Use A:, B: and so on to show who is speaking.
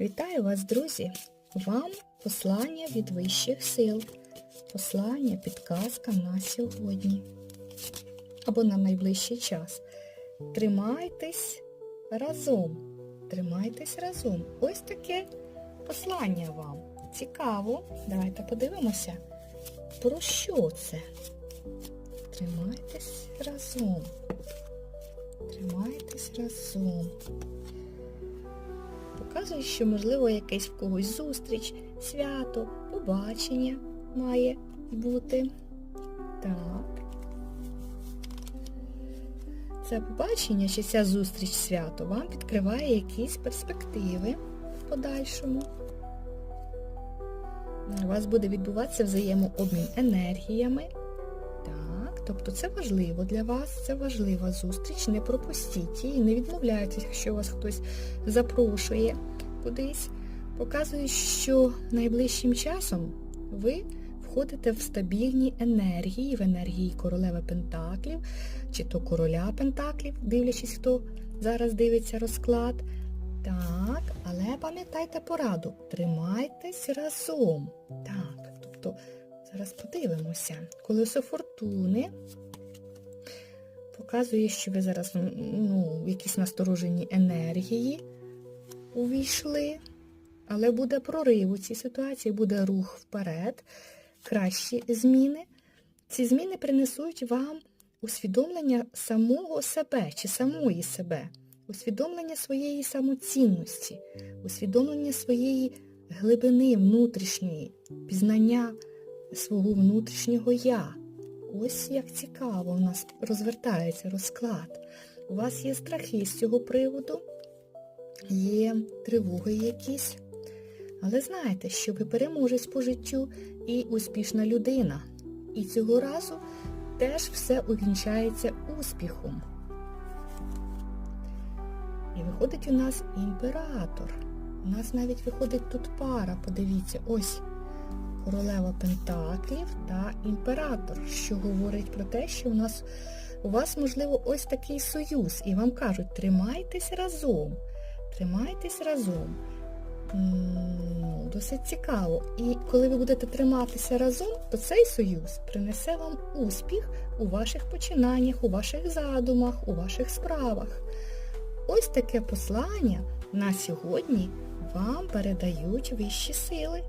A: Вітаю вас, друзі! Вам послання від вищих сил. Послання, підказка на сьогодні. Або на найближчий час. Тримайтесь разом. Тримайтесь разом. Ось таке послання вам. Цікаво. Давайте подивимося, про що це. Тримайтесь разом. Тримайтесь разом. Показує, що, можливо, якесь в когось зустріч, свято, побачення має бути. Так. Це побачення чи ця зустріч свято вам відкриває якісь перспективи в подальшому. У вас буде відбуватися взаємообмін енергіями. Тобто це важливо для вас, це важлива зустріч, не пропустіть її, не відмовляйтесь, якщо вас хтось запрошує кудись. Показує, що найближчим часом ви входите в стабільні енергії, в енергії королеви Пентаклів, чи то короля Пентаклів, дивлячись, хто зараз дивиться розклад. Так, але пам'ятайте пораду, тримайтесь разом. Так, Зараз подивимося. Колесо фортуни. Показує, що ви зараз ну, в якісь насторожені енергії увійшли, але буде прорив у цій ситуації, буде рух вперед, кращі зміни. Ці зміни принесуть вам усвідомлення самого себе чи самої себе, усвідомлення своєї самоцінності, усвідомлення своєї глибини внутрішньої, пізнання свого внутрішнього я. Ось як цікаво у нас розвертається розклад. У вас є страхи з цього приводу, є тривоги якісь. Але знаєте, що ви переможець по життю і успішна людина. І цього разу теж все увінчається успіхом. І виходить у нас імператор. У нас навіть виходить тут пара, подивіться, ось королева Пентаклів та імператор, що говорить про те, що у нас у вас, можливо, ось такий союз. І вам кажуть, тримайтесь разом, тримайтесь разом. Ну, Досить цікаво. І коли ви будете триматися разом, то цей союз принесе вам успіх у ваших починаннях, у ваших задумах, у ваших справах. Ось таке послання на сьогодні вам передають вищі сили.